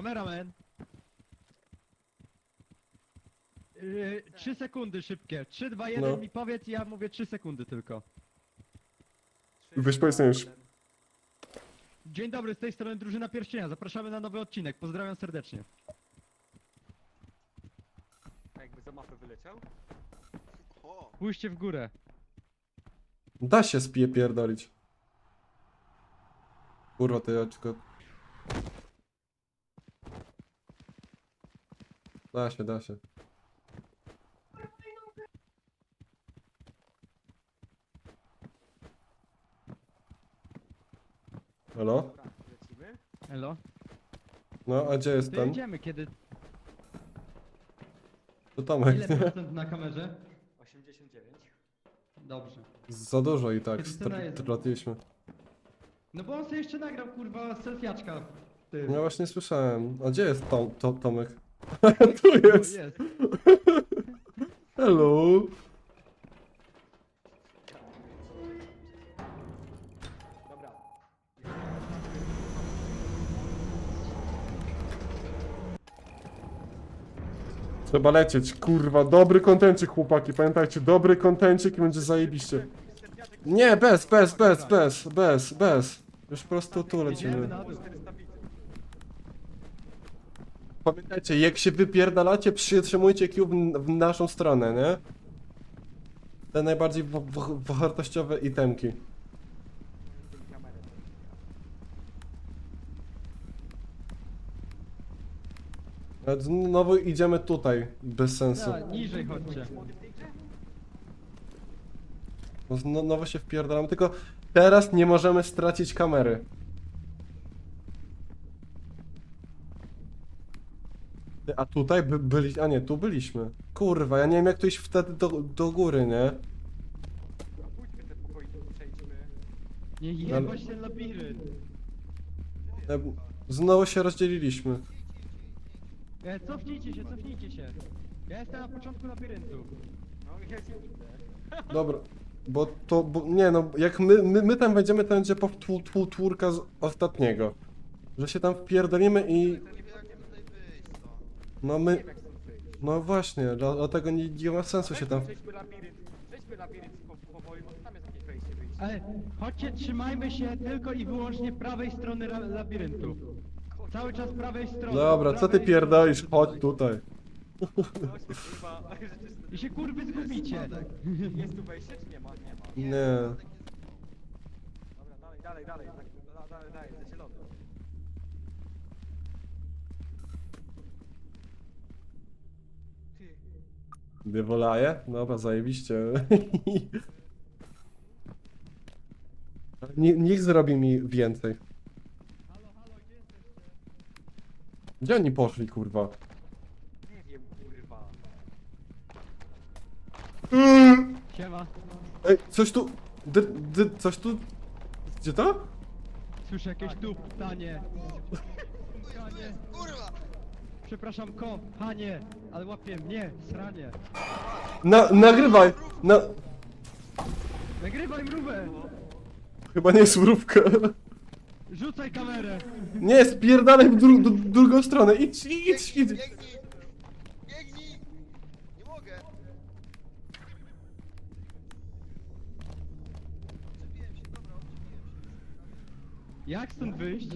Kameraman. Yy, trzy sekundy szybkie. 3, 2, 1 No. mi powiedz i ja mówię 3 sekundy tylko. Weź powiedz mi już. Dzień dobry, z tej strony Drużyna Pierścienia. Zapraszamy na nowy odcinek. Pozdrawiam serdecznie. A jakby za mapę wyleciał? O, Pójście w górę. Da się spije pierdolić. Kurwa, to ja tylko... Da się, da się. Halo? Dobra, lecimy. Elo. No, a gdzie jest To ten? jedziemy, kiedy... To Tomek, Ile nie? procent na kamerze? 89. Dobrze. Za dużo i tak Kiedy str- straciliśmy. No bo on sobie jeszcze nagrał, kurwa, selfiaczka. Ty. Ja właśnie słyszałem. A gdzie jest Tom, to, Tomek? tu jest! jest. Hello! Dobra. Trzeba lecieć, kurwa, dobry kontencik chłopaki, pamiętajcie, dobry kontencik i będzie zajebiście. Nie, bez, bez, bez, bez, bez, bez. Już po prostu tu lecimy. na dół. 400 widzów. Pamiętajcie, jak się wypierdalacie, przytrzymujcie Q w, w naszą stronę, nie? Te najbardziej wa- wa- wartościowe itemki. Ale Znowu idziemy tutaj, bez sensu. Ja, niżej chodźcie. No, Znowu się wpierdalamy, tylko teraz nie możemy stracić kamery. A tutaj by, byli, a nie, tu byliśmy. Kurwa, ja nie wiem jak tu iść wtedy do, do góry, nie? Pójdźmy te pokoiki, przejdźmy. Nie jebać ten labirynt. E, Znowu się rozdzieliliśmy. E, cofnijcie się, cofnijcie się. Ja jestem na początku labiryntu. No ja się idę. Dobra, bo to, bo, nie no, jak my, my, my tam wejdziemy, to będzie powtórka z ostatniego. Że się tam wpierdolimy i, nie wiem jak tutaj wyjść, co? No my, no właśnie, dla- dlatego nie, nie ma sensu się tam... Przejdźmy labirynt. Przejdźmy labirynt po, powoli, bo tam jest jakieś wejście, wyjście. Ale chodźcie, trzymajmy się tylko i wyłącznie prawej strony ra- labiryntu. Cały czas prawej strony. Dobra, co ty prawej pierdolisz? Chodź tutaj. No kurwa, rzeczywiście. I się kurwy zgubicie. Jest tu wejście czy nie ma? Nie ma. Nie. Dobra, dalej, dalej, dalej. Tak, da- dalej, dalej. Dwie wolaje? Dobra, zajebiście. Nie, niech zrobi mi więcej. Gdzie oni poszli, kurwa? nie wiem, kurwa. Siema. Ej, coś tu... Dy, dy, coś tu... Gdzie to? Słyszę jakieś tu ptanie. Ptanie. Kurwa! Przepraszam, ko, panie, ale łapie mnie, sranie. Na, nagrywaj! Na... Nagrywaj mrówę! Chyba nie jest mrówka. Rzucaj kamerę! Nie, spierdalaj w dru, dru, drugą stronę. Idź, idź, idź. Biegnij! Biegnij! Nie mogę! Odczepiłem się, dobra, odczepiłem się. Jak stąd wyjść?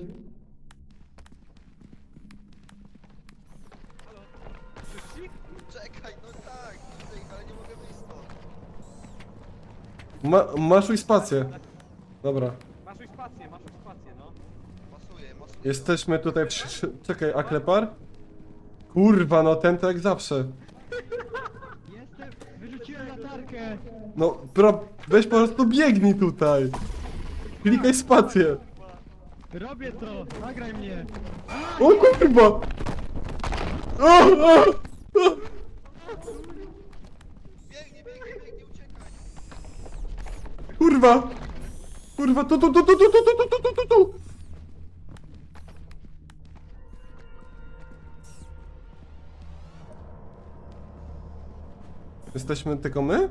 Ma, maszuj spację. Dobra. Masz już spację, masz już spację, no. Masuję, masuję. Jesteśmy tutaj przy... Czekaj, a klepar? Kurwa, no ten to jak zawsze. Jestem, wyrzuciłem latarkę! No, pro, weź po prostu biegnij tutaj. Klikaj spację. Robię to! Nagraj mnie! O kurwa! O, o, o. Biegnij, biegnij, biegnij, uciekaj! Kurwa! Kurwa, tu, tu, tu, tu, tu, tu, tu, tu, tu, tu, tu. Jesteśmy tylko my?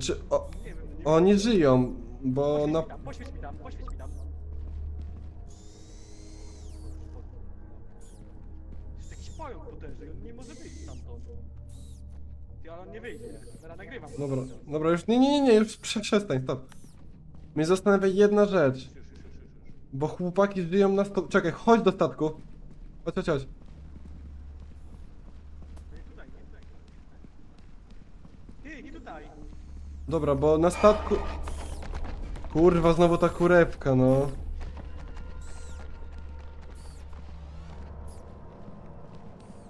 Czy o, Nie wiem, nie oni żyją, bo na... mi tam, poświeć mi tam, poświeć mi tam. pająk potężny, on nie może stamtąd. Ty, ale on nie wyjdzie. Teraz nagrywam. Dobra, dobra, już nie, nie, nie, nie, już prze- przestań, stop. Mnie zastanawia jedna rzecz. Już, już, już, już, już. Bo chłopaki żyją na statku. Czekaj, chodź do statku. Chodź, chodź, chodź. Nie tutaj, nie tutaj. Ty, nie tutaj. Dobra, bo na statku... Kurwa, znowu ta kurewka, no.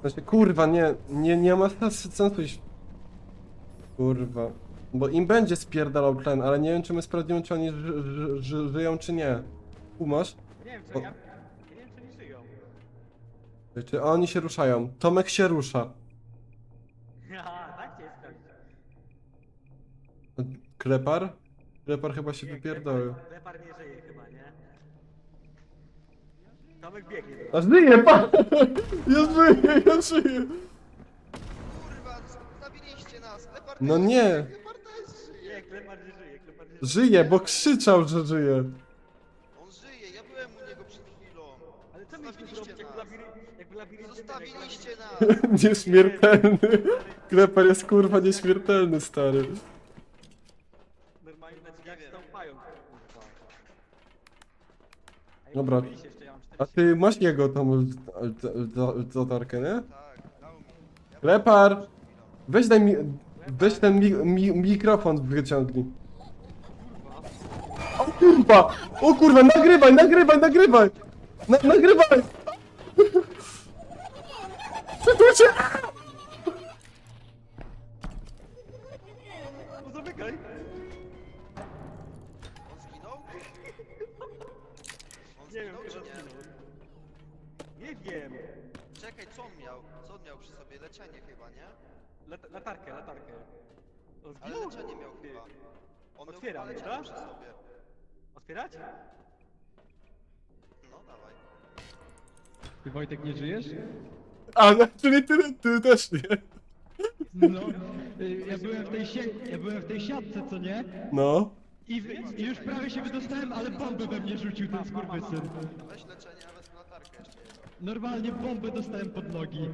Znaczy, kurwa, nie, nie, nie ma sens- sensu iść. Kurwa. Bo im będzie spierdalał tlen, ale nie wiem, czy my sprawdzimy, czy oni ży, ży, ży, żyją, czy nie. Umasz? Nie wiem, czy O. ja... Ja nie wiem, czy nie żyją. Czy oni się ruszają? Tomek się rusza. Aha, tak cię sprawdzić. Krepar? Krepar chyba się wypierdolił. Lepar- nie żyje chyba, nie? Tomek biegnie A żyje, pan! Ja żyję, ja żyję! Kurwa, zabiliście nas. Leopard No nie. żyje, żyje. Nie, Klepar nie żyje, Klepar nie żyje. Żyje, bo krzyczał, że żyje. On żyje, ja byłem u niego przed chwilą. Ale co mieliśmy Zostawiliście zrobić, jak w nas. labiry- jak w labiryncie... Zostawiliście nas. Nieśmiertelny. Krepar jest kurwa nieśmiertelny, stary. Normalnie na drzwiach Nie wiem. stał pająk, kurwa. Ej, Dobra. mówiliście jeszcze, ja mam A 40 ty masz jego tą latarkę, nie? Tak, dał mi. Ja przed chwilą. Weź daj mi... Weź ten mi, mi, mikrofon wyciągnij. O kurwa! O kurwa, nagrywaj, nagrywaj, nagrywaj! Na, nagrywaj! Przytucie! Lat latarkę, latarkę. On Ale zginął? leczenie miał chyba. On miał Otwieram, chyba leczenie przy sobie. Otwierać? No, dawaj. Ty Wojtek nie żyjesz? A, no, czyli ty, ty też nie. No, y, ja byłem w tej sie... ja byłem w tej siatce, co nie? No. I, w... I już prawie się wydostałem, ale bombę we mnie rzucił ten skurwysyn. Weź leczenie, a wezmę latarkę jeszcze jedną. Normalnie bombę dostałem pod nogi.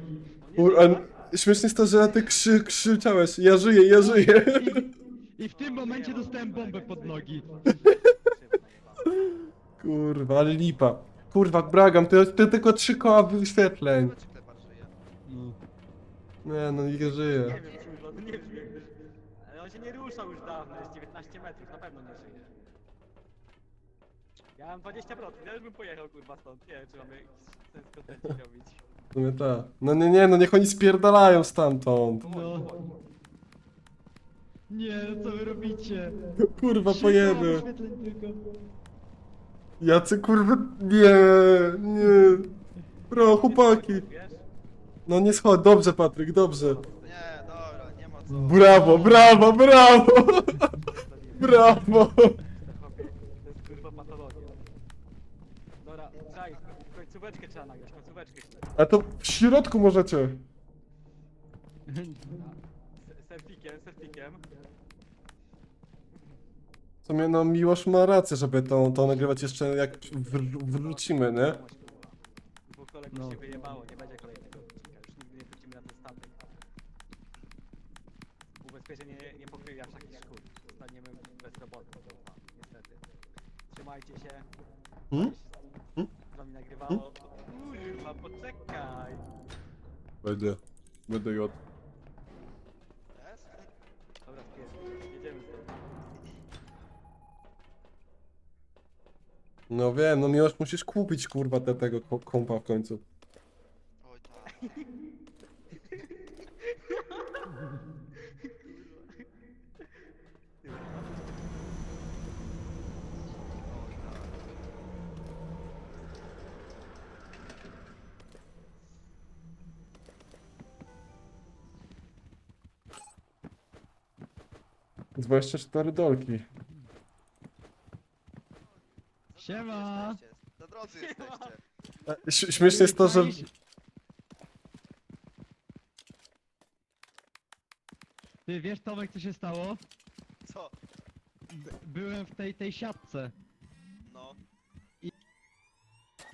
Ur, a, śmiesznie jest to, że ty krzy, krzyczałeś, ja żyję, ja żyję. I w tym momencie dostałem bombę pod nogi. Kurwa, ale lipa. Kurwa, bragam, ty, ty tylko trzy koła wyświetleń. Nie, no nie żyje. Nie wiem, kurwa, no nie wiem, jakby... Ale on się nie ruszał już dawno, jest 19 metrów, na pewno nie żyje. Ja mam 20%, ja już bym pojechał, kurwa, stąd. Nie wiem, czy mamy sens kontencie robić. Sumie tak. No nie, nie, no niech oni spierdalają stamtąd. No. Nie, no co wy robicie? Kurwa, pojemy. koła wyświetleń tylko. Jacy kurwa, nie, nie. Bro, chłopaki. No nie schodź, dobrze Patryk, dobrze. Nie, dobra, nie ma co. Brawo, brawo, brawo. Brawo. To chłopie, to jest kurwa patologia. Dobra, czaj, końcóweczkę trzeba nagrać, końcóweczkę. A to w środku możecie. S- Selfikiem, selfikiem. W sumie no Miłosz ma rację, żeby to, to nagrywać jeszcze jak wr- wrócimy, nie? Dwóch kolegów No. się wyjebało, nie będzie kolejnego odcinka, już nigdy nie wrócimy na ten statek. Ubezpieczenie nie, nie pokryje aż takich szkód. Zostaniemy bez roboty, kurwa, niestety. Trzymajcie się. Hmm? Hmm? Z wami nagrywało. Kurwa, poczekaj. Będę. Będę jod. Jest? Dobra, jedziemy stąd. No wiem, no Miłosz musisz kupić kurwa te, tego ko- kompa w końcu. Oj tak. 24 dolki. Siema! Na drodze jesteście. E, śmieszne jest to, że... Ty wiesz Tomek co się stało? Co? Byłem w tej, tej siatce No.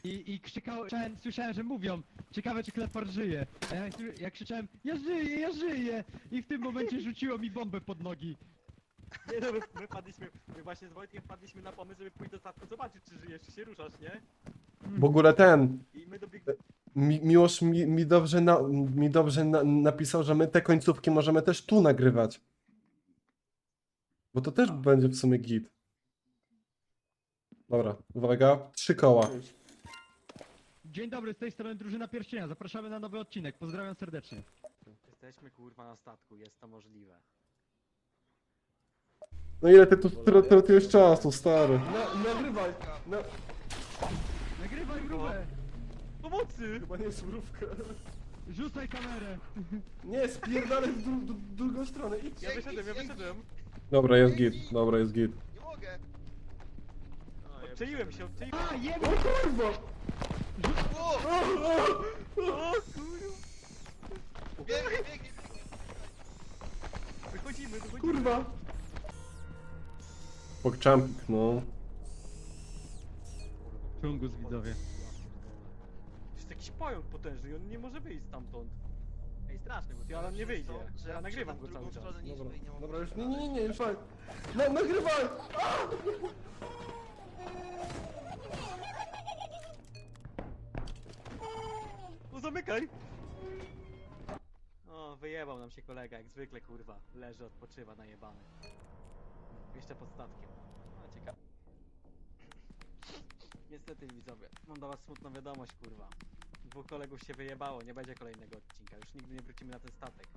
i, i krzykałem, słyszałem, że mówią Ciekawe czy Klepar żyje A ja, jak krzyczałem, ja żyję, ja żyję I w tym momencie rzuciło mi bombę pod nogi Nie no, my, my padliśmy, my właśnie z Wojtkiem wpadliśmy na pomysł, żeby pójść do statku zobaczyć, czy żyjesz, czy się ruszasz, nie? W ogóle ten, I my dobiegliśmy... mi, Miłosz mi, mi dobrze, na, mi dobrze na, napisał, że my te końcówki możemy też tu nagrywać. Bo to też będzie w sumie git. Dobra, uwaga, trzy koła. Dzień dobry, z tej strony drużyna pierścienia, zapraszamy na nowy odcinek, pozdrawiam serdecznie. Jesteśmy kurwa na statku, jest to możliwe. No ile ty tu tra- tratujesz czasu, stary? No, nagrywaj! No. Nagrywaj mrówę! Pomocy! Chyba nie surówka. Rzucaj kamerę! Nie, spierdalaj w dru- dru- drugą stronę, idź. Ja wyszedłem, ja wyszedłem. Dobra, jest git, dobra, jest git. Nie mogę! Odczaiłem się, odczaiłem. A, jeb... kurwa! O! O kurwa! Biegnie, biegnie, biegnie! Wychodzimy, wychodzimy. Kurwa! Pokczampik, no. Czungus widzowie. To jest jakiś pająk potężny i on nie może wyjść stamtąd. Ej, straszny, bo ty, ale on nie wyjdzie. Że ja nagrywam go cały w czas. drugą stronę niż Dobra, dobra, już nie, nie, nie, nie, już fajnie. No, nagrywaj! No zamykaj! O, wyjebał nam się kolega, jak zwykle kurwa. Leży, odpoczywa, najebany. Jeszcze pod statkiem. No, ciekawe. Niestety widzowie, mam do was smutną wiadomość kurwa. Dwóch kolegów się wyjebało, nie będzie kolejnego odcinka. Już nigdy nie wrócimy na ten statek.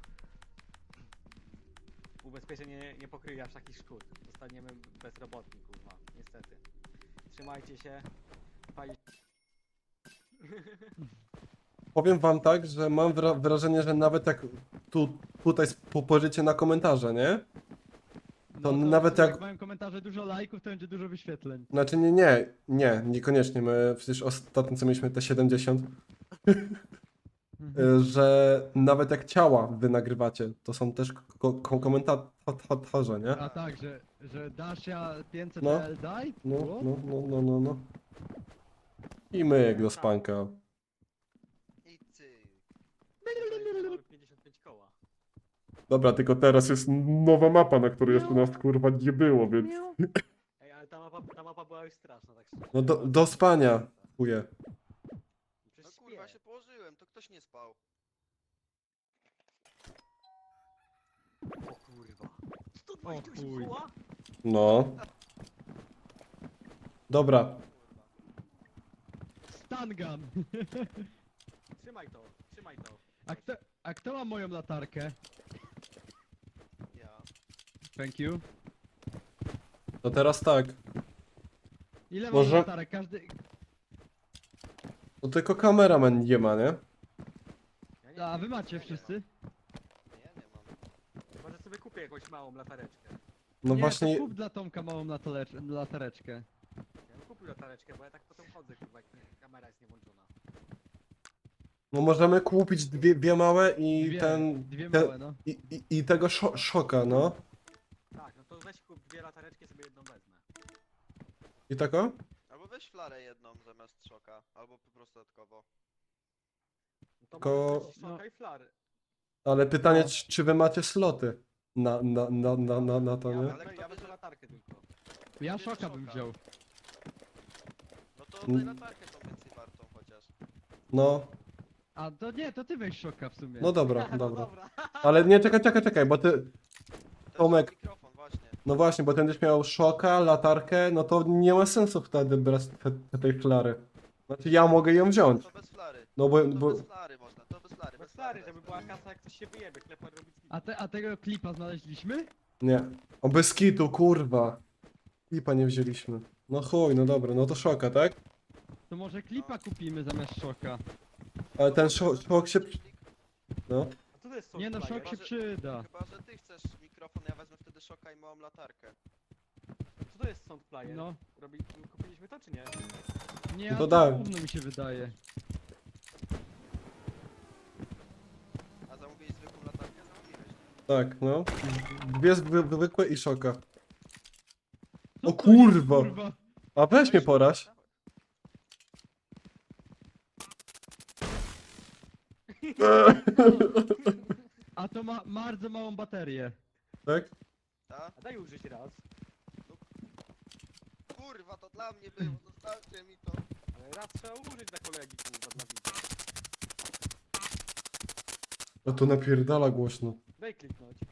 Ubezpieczenie nie pokryje aż takich szkód. Zostaniemy bezrobotni kurwa, niestety. Trzymajcie się. Fajnie Powiem wam tak, że mam wra- wrażenie, że nawet jak tu, tutaj spojrzycie na komentarze, nie? To nawet jak- Jak mają komentarze dużo lajków, to będzie dużo wyświetleń. Znaczy nie, nie, nie, niekoniecznie. My przecież ostatnio co mieliśmy te 70, y, że nawet jak ciała wy nagrywacie, to są też ko ko komentarze, nie? A tak, że, że Dacia 500 No. PL daj? No, Było? no, no, no, no, no. I myk do spanka. I cyk. 55 koła. Dobra, tylko teraz jest nowa mapa, na której jeszcze nas kurwa nie było, więc... Ej, ale ta mapa, ta mapa była już straszna, tak szczerze. No do, do spania, chuje. Przecież No kurwa, śpię. się położyłem, to ktoś nie spał. O kurwa. O 128 chuj. koła? No. Dobra, gun! Trzymaj to, trzymaj to. A kto, a kto ma moją latarkę? Ja. Thank you. to teraz tak. Ile Może- mam latarek? Każdy... To tylko kameraman nie ma, nie? Ja nie A wy macie wszyscy? Nie, nie mam. Może sobie kupię jakąś małą latareczkę. No nie, właśnie, To kup dla Tomka małą latalecz- latareczkę. Ja bym kupił latareczkę, bo ja tak potem chodzę, kurwa, jak kamera jest niewłączona. no możemy kupić dwie, dwie małe i Dwie, ten... Dwie te- małe, no. I, i, I tego szo szoka, no. Tak, no to weź kup dwie latareczki, sobie jedną wezmę. I tako? Albo weź flarę jedną zamiast szoka, albo po prostu dodatkowo. No to Ko- szoka i flary. Ale pytanie, czy, czy wy macie sloty na, na, na, na, na, na to, Ja, nie? Ale ja wezmę latarkę tylko. Ja szoka bym szoka? wziął. No to Mm. daj latarkę tą więcej wartą chociaż. No, A to nie, to ty weź szoka w sumie. no dobra, No dobra. dobra. Ale nie, czekaj, czekaj, czekaj, bo ty... Tomek. mikrofon. No właśnie, bo ten będziesz miał szoka, latarkę, no to nie ma sensu wtedy brać te, te, tej flary. Znaczy ja mogę ją wziąć. To bez flary. No bo, To bo bez flary można, to bez flary. Bez flary, żeby była kasa, jak coś się wyjebie, klepar robić nic. A, te, a tego klipa znaleźliśmy? nie. O bez kitu, kurwa. Klipa nie wzięliśmy. No chuj, no dobra, no to szoka, tak? To może klipa kupimy zamiast szoka. Ale ten szok, szok się... No. A co to jest Nie no, szok się przyda. Chyba, że ty chcesz Shocka i małą latarkę. Co to jest Sound No, Robi... Kupiliśmy to czy nie? nie, no to Dodałem. gówno mi się wydaje. A zamówiłeś zwykłą latarkę? Zamówiłeś. Tak, no. Dwie zwykłe i szoka. O kurwa! A weź mnie poraź. A to ma bardzo małą baterię. Tak? Ta? A daj użyć raz. Kurwa, to dla mnie było, zostawcie mi to. Ale raz trzeba użyć dla kolegi, kurwa, dla widza. No to napierdala głośno. Daj kliknąć.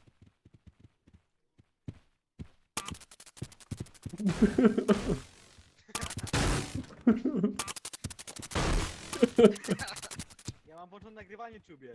Ja mam włączone nagrywanie czubie.